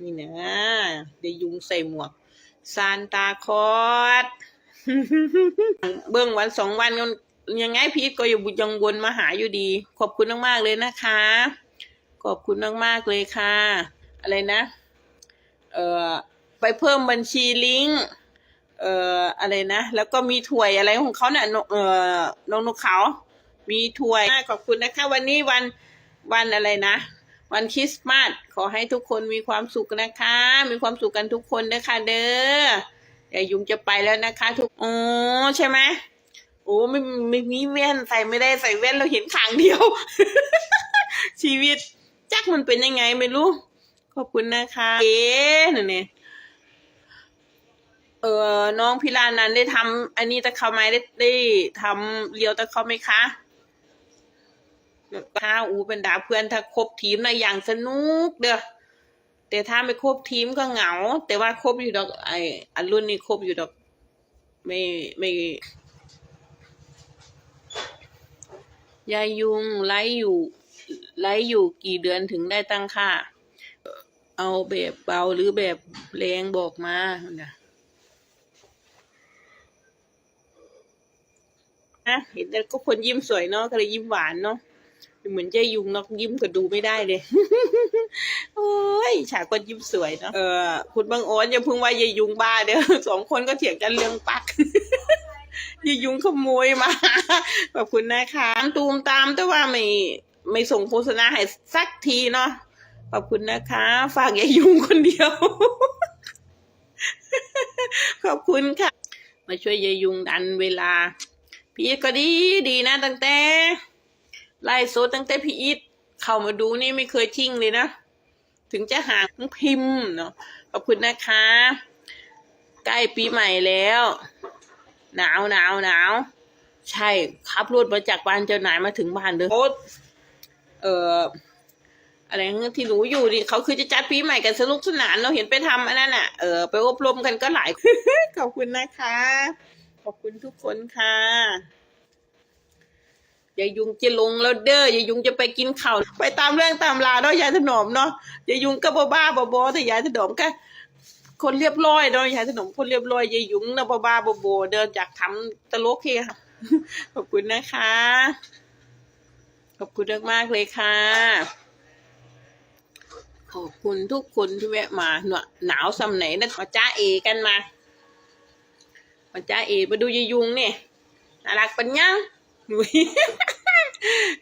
นี่นะเดี๋ยวยุงใส่หมวกซานตาคอสเบื้องวันสองวันยังไงพีทก็อยู่บุญยังวนมาหาอยู่ดี ขอบคุณมากๆเลยนะคะ ขอบคุณมากๆเลยค่ะ อะไรนะ เอ่อไปเพิ่มบัญชีลิงก์เอ่ออะไรนะ แล้วก็มีถ้วยอะไรของเขาเนี่ยเอ่อน้องนกเขา มีถ้วยขอบคุณนะคะ วันนี้วันวันอะไรนะ วันคริสต์มาสขอให้ทุกคนมีความสุขนะคะ มีความสุขกันทุกคนนะคะเด้ออย่ายุงจะไปแล้วนะคะ ทุกอ๋อใช่ไหมโอ้ไม่ไม่มีแว่นใส่ไม่ได้ใส่แว่นเราเห็นขางเดียว ชีวิตจักมันเป็นยังไงไม่รู้ ขอบคุณนะคะเอ๊ะนั่นเนี่ยเออน้องพิลานันได้ทำอันนี้ตะเขาไหมได้ได้ทำเลียวตะเขาไหมคะ ถ้าอูเป็นดาเพื่อนถ้าครบทีมนะอย่างสนุกเด้อแต่ถ้าไม่ครบทีมก็เหงา แต่ว่าครบอยู่ดอกไออันรุ่นนี้ครบอยู่ดอก ไม่ไม่ยายยุงไลฟ์อยู่ไลฟ์อยู่กี่เดือนถึงได้ตั้งค่า เอาแบบเบาหรือแบบแรงบอกมานะนะเห็นแต่ก็คนยิ้มสวยเนาะก็เลยยิ้มหวานเนาะ เหมือนยายยุงนาะยิ้มก็ดูไม่ได้เลย โอ้ยฉากคนยิ้มสวยเนาะเออคุณบางโอนอย่าเพิ่งว่ายายยุงบ้าเด้อสองคนก็เถียงกันเรื่องปักยายยุงขโมยมาขอบคุณนะคะตูมตามแต่ว่าไม่ไม่ส่งโฆษณาให้สักทีเนาะขอบคุณนะคะ ฝากยายยุงคนเดียว ขอบคุณค่ะ มาช่วยยายยุงดันเวลา พี่ก็ดีดีนะตั้งแต่ ไล่โซตั้งแต่พี่อีทเข้ามาดูนี่ไม่เคยทิ้งเลยนะ ถึงจะห่างพิมพ์เนาะขอบคุณนะคะ ใกล้ปีใหม่แล้ว หนาวหนาวหนาวใช่ขับรถมาจากบ้านเจ้านายมาถึงบ้านเลยโอ๊ตเอ่ออะไรที่หนูอยู่ดิเขาคือจะจัดปีใหม่กันสนุกสนานเราเห็นไปทำอันนั้นอะเออไปอบรมกันก็หลายขอบคุณนะคะ ขอบคุณทุกคนค่ะ ยายุงจะลงแล้วเด้อยายุงจะไปกินข้าวไปตามเรื่องตามราวเนาะยายถนอมเนาะยายุงก็บ้าบ้าบอๆแต่ยายถนอมก็คนเรียบร้อยเนาะยายถนอมคนเรียบร้อยยายยุงนะบ้าบ้าบอๆเดินอยากทำตลกเฮค่ะขอบคุณนะคะ ขอบคุณมากๆเลยค่ะ ขอบคุณทุกคนที่แวะมาหนาวหนาวสำไหนนะมาจ้าเอกันมามาจ้าเอมาดูยายยุงเนี่ยน่ารักปัญญัง หนุย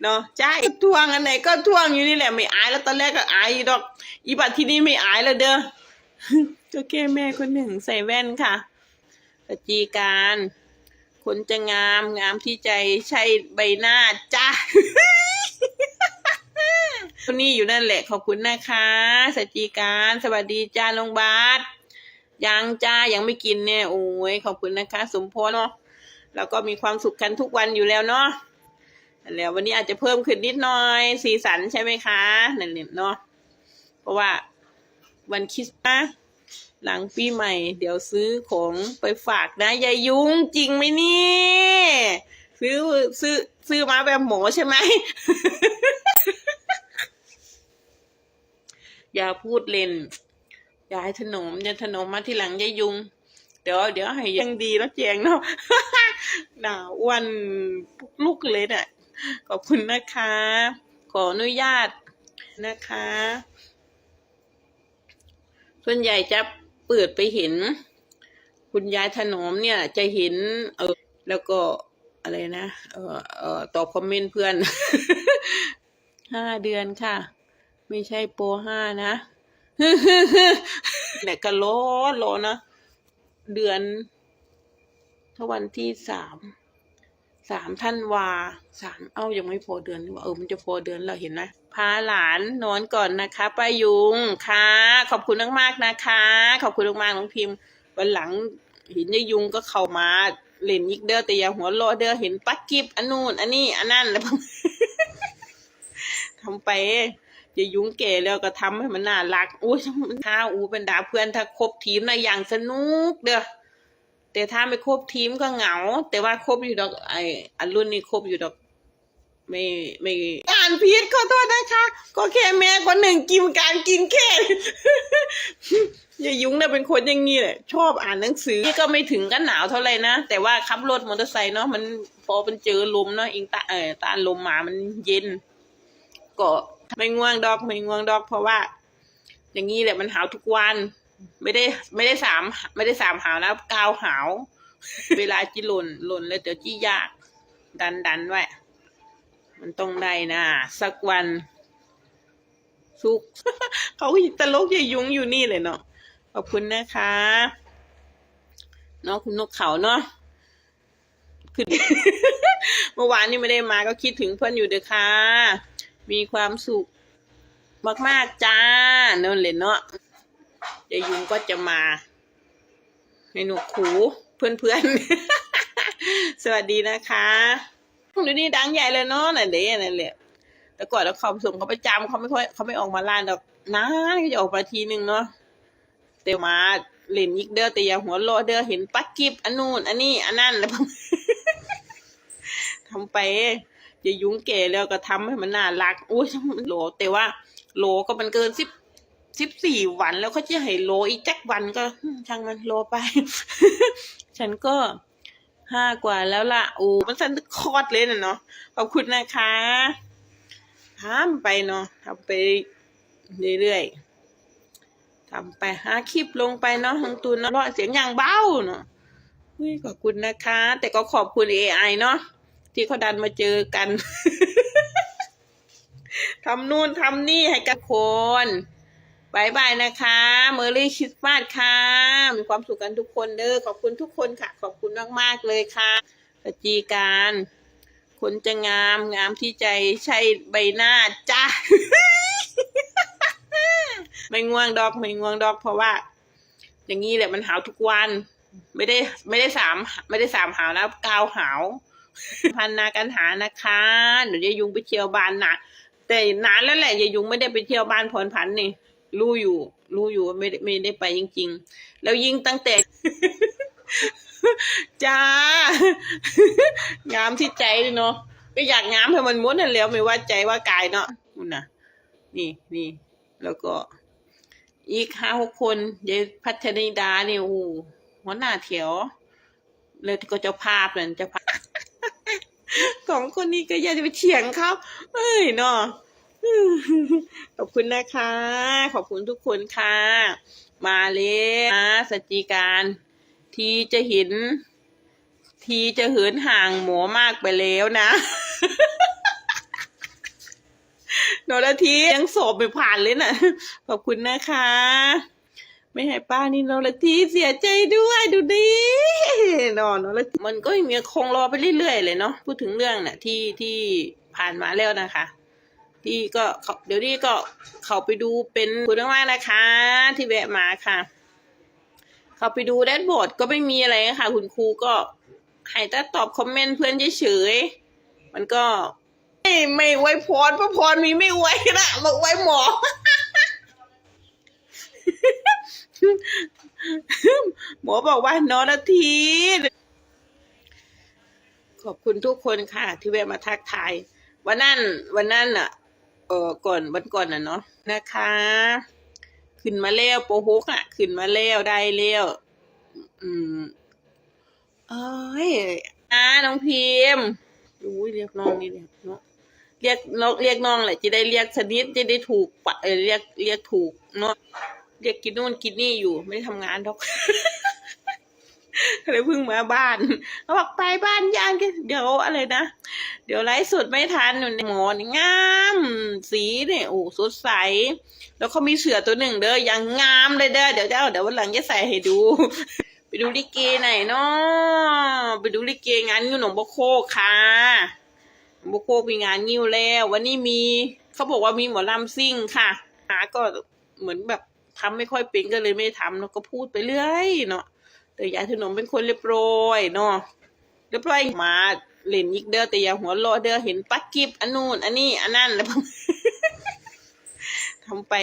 เนาะจ้าเอทวงอันไหนก็ทวงอยู่นี่แหละไม่อายแล้วตอนแรกก็อายอีดอก อีบัดที่นี่ไม่อายแล้วเด้อก็แค่แม่คนหนึ่งใส่แว่นค่ะปจีการคนจะงามงามที่ใจใช่ใบหน้าจ้าคนนี้อยู่นั่นแหละขอบคุณนะคะสจีการสวัสดีจ้าลงบาสยังจ้ายังไม่กินเนี่ยโอ้ยขอบคุณนะคะ สมพรเนาะ แล้วก็มีความสุขกันทุกวันอยู่แล้วเนาะและวันนี้อาจจะเพิ่มขึ้นนิดหน่อยสีสันใช่ไหมคะนั่นเนาะเพราะว่าวันคริสต์มาสหลังปีใหม่ เดี๋ยวซื้อของไปฝากนะยายยุ้งจริงไหมนี่ ซื้อซื้อซื้อมาแบบหมอใช่ไหม อย่าพูดเล่น อย่าให้ถนมอย่าถนมมาที่หลังยายยุง เดี๋ยวเดี๋ยวให้ยังดีแล้วแจงเนาะ หนาวอ้วันลุกเลยเนี่ยขอบคุณนะคะ ขออนุญาตนะคะ ส่วนใหญ่จะเปิดไปเห็น คุณยายถนอมเนี่ย จะเห็น เออ แล้วก็อะไรนะ เออเออตอบคอมเมนต์เพื่อนห้าเดือนค่ะ ไม่ใช่โปรห้านะเนี่ยก็รอรอนะ เดือน ถ้าวันที่สามสามท่านวาสามเอ้ายังไม่พอเดือนว่าเออมันจะพอเดือนแล้วเห็นไหมพาหลานนอนก่อนนะคะป้ายุงค่ะ ขอบคุณมากๆนะคะ ขอบคุณมากๆน้องพิมพ์ วันหลังเห็นยายุงก็เข้ามาเล่นยิกเด้อแต่อย่าหัวโลเด้อเห็นปักกิบอันนู่นอันนี้อันนั่นแล้วทำไปอย่ายุ่งเก๋แล้วก็ทำให้มันน่ารัก อุ้ยถ้าอูเป็นดาเพื่อนถ้าครบทีมนะอย่างสนุกเด้อ แต่ถ้าไม่ครบทีมก็เหงา แต่ว่าครบอยู่ดอกไออันรุ่นนี้ครบอยู่ดอก ไม่ไม่อ่านพีดขอโทษนะคะ ก็แค่แม่คนหนึ่งกินการกินแค่อย่ายุ้งเนี่ยเป็นคนอย่างนี้แหละชอบอ่านหนังสือนี่ก็ไม่ถึงกันหนาวเท่าไหร่นะ แต่ว่าขับรถมอเตอร์ไซค์เนาะมันพอมันเจอลมเนาะอิงตาเออตาลมมามันเย็น ก็ไม่ง่วงดอกไม่ง่วงดอก เพราะว่า อย่างนี้แหละมันหาวทุกวัน ไม่ได้ไม่ได้สามไม่ได้สามหาวนะกาวหาว เวลาจีหล่นหล่นแล้วเดี๋ยวจี้ยาก ดันดันไว้ มันต้องได้นะสักวันสุกเขาตลกยายยุ้งอยู่นี่เลยเนาะขอบคุณนะคะเนาะคุณนกเขาเนาะคือเมื่อวานนี้ไม่ได้มาก็คิดถึงเพื่อนอยู่เด้อค่ะ มีความสุขมาก ๆ จ้านั่นเลยเนาะ ยายยุ้งก็จะมาให้หนูขูเพื่อนๆ สวัสดีนะคะพวกนี้ดังใหญ่เลยเนาะนั่นเด้นั่นแหละแต่ก่อนเราเขาส่งเขาประจำเขาไม่ค่อยเขาไม่ออกมาร้านดอกนานก็จะออกมาทีนึงเนาะแต่มาเล่นยิกเด้อแต่อย่าหัวโลเด้อเห็นปักกิบอันนู่นอันนี้อันนั่นแล้วทำไปอย่ายุ่งเก๋แล้วก็ทำให้มันน่ารักอุ้ยโหลแต่ว่าโหลก็มันเกินสิบ สิบสี่วันแล้วเขาจะให้โลอีกจักวันก็ช่างมันโลไป ฉันก็ห้ากว่าแล้วล่ะโอ้มันสันคอดเลยนะเนาะขอบคุณนะคะทำไปเนาะทำไปเรื่อยๆทำไปหาคลิปลงไปเนาะทางตูนเนาะเสียงอย่างเบ้าเนาะอุ้ยขอบคุณนะคะ แต่ก็ขอบคุณ AI เนาะที่เขาดันมาเจอกันทำนู่นทำนี่ให้กับคน บายบายนะคะเมอรี่คริสต์มาสค่ะ มีความสุขกันทุกคนเด้อขอบคุณทุกคนค่ะ ขอบคุณมากๆเลยค่ะสจีการคนจะงามงามที่ใจใช่ใบหน้าจ้าไม่ง่วงดอกไม่ง่วงดอก เพราะว่า อย่างนี้แหละมันหาวทุกวัน ไม่ได้ไม่ได้สามไม่ได้สามหาวนะกาวหาวพันนากันหานะคะหนูจะยุงไปเที่ยวบ้านนะแต่นานแล้วแหละยายยุงไม่ได้ไปเที่ยวบ้านพรพันนี่ รู้อยู่ รู้อยู่ว่าไม่ได้ไม่ได้ไปจริง ๆ แล้วยิ่งตั้งแต่จ้างามที่ใจเนาะก็อยากงามให้มันม้วนนั่นแล้วไม่ว่าใจว่ากายเนาะนู่นน่ะนี่นี่แล้วก็ อีกห้าหกคนยายพัฒนิดาเนี่ยโอ้หัวหน้าแถวเลยก็จ้าภาพนั่นจ้าภาพของคนนี้ก็อยากจะไปเถียงเขาเอ้ยเนาะ ขอบคุณนะคะ ขอบคุณทุกคนค่ะ มาเลยนะสจีการทีจะเห็น ทีจะเหินห่างหมอมากไปแล้วนะโนราทียังสอบไม่ผ่านเลยนะขอบคุณนะคะ ไม่ให้ป้านี่โนราทีเสียใจด้วยดูดินอนโนราทีมันก็ยังมีคงรอไปเรื่อยๆเลยเนาะพูดถึงเรื่องน่ะที่ที่ผ่านมาแล้วนะคะ ที่ก็เขาเดี๋ยวนี้ก็เขาไปดูเป็นคุณมากๆนะคะ ที่แวะมาค่ะ เขาไปดูแดชบอร์ดก็ไม่มีอะไรค่ะ คุณครูก็ให้แต่ตอบคอมเมนต์เพื่อนเฉยๆมันก็ไม่ไม่ไว้พรเพราะพรมีไม่ไว้นะบอกไว้หมอ หมอบอกว่านอนนาทีขอบคุณทุกคนค่ะ ที่แวะมาทักทายวันนั้นวันนั้นอะ ออก่อนวันก่อนน่ะเนาะนะคะ ขึ้นมาแล้วโปรหกอะ ขึ้นมาแล้วได้แล้วอืมเอ้ยอ่าน้องพิมพ์อุ้ยเรียกน้องนี่เรียกเนาะเรียกน้องเรียกน้องแหละจะได้เรียกชนิดจะได้ถูกปะเออเรียกเรียกถูกเนาะเรียกกินนู่นกินนี่อยู่ไม่ได้ทำงานหรอก เลยเพิ่งมาบ้านเขาบอกไปบ้านย่างกันเดี๋ยวอะไรนะ เดี๋ยวไลฟ์สดไม่ทันหมอนงาม สีเนี่ยโอ้สดใส แล้วเขามีเสือตัวหนึ่งเด้อยังงามเลยเด้อเดี๋ยวเจ้าเดี๋ยววันหลังจะใส่ให้ดู ไปดูลิเกไหนอยเนาะไปดูลิเกงานงิ้วหนองบกโคกค่ะหนองบกโคกมีงานงิ้วแล้ว วันนี้มีเขาบอกว่ามีหมอลำซิ่งค่ะหาก็เหมือนแบบทำไม่ค่อยเป็นก็เลยไม่ทำเนาะก็พูดไปเรื่อยเนาะ แต่ยายถนอมเป็นคนเรียบร้อยเนาะเรียบร้อยมาเล่นยิกเด้อแต่อย่าหัวโลเด้อเห็นปักกิบอันนู่นอันนี้อันนั่นแล้วทำไป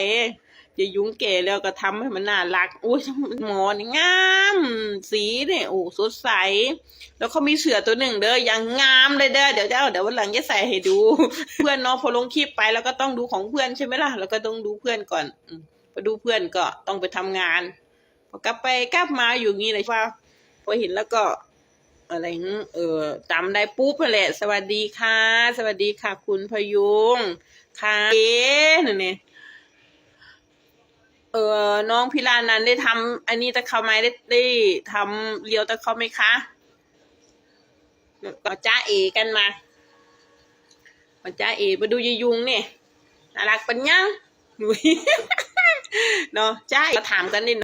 อย่ายุ่งเก๋แล้วก็ทำให้มันน่ารัก อุ้ยหมอนี่งาม สีเนี่ยโอ้สดใส แล้วเขามีเสือตัวหนึ่งเด้อยังงามเลยเด้อเดี๋ยวเจ้าเดี๋ยววันหลังจะใส่ให้ดู เพื่อนเนาะพอลงคลิปไปแล้วก็ต้องดูของเพื่อนใช่ไหมล่ะ แล้วก็ต้องดูเพื่อนก่อนอืมไปดูเพื่อนก็ต้องไปทำงาน พอกลับไปกลับมาอยู่งี้เลยว่าพอเห็นแล้วก็ อะไรหึเออจำได้ปุ๊บแหละ สวัสดีค่ะ สวัสดีค่ะ คุณพยุงค่ะเอ๊ะนั่นเนี่ยเออน้องพิลานันได้ทำอันนี้ตะเขาไหมได้ได้ทำเลียวตะเขาไหมคะก็จ้าเอกันมามาจ้าเอมาดูยายยุงเนี่ยน่ารักปัญญังเนาะจ้าเอมาถามกันนิด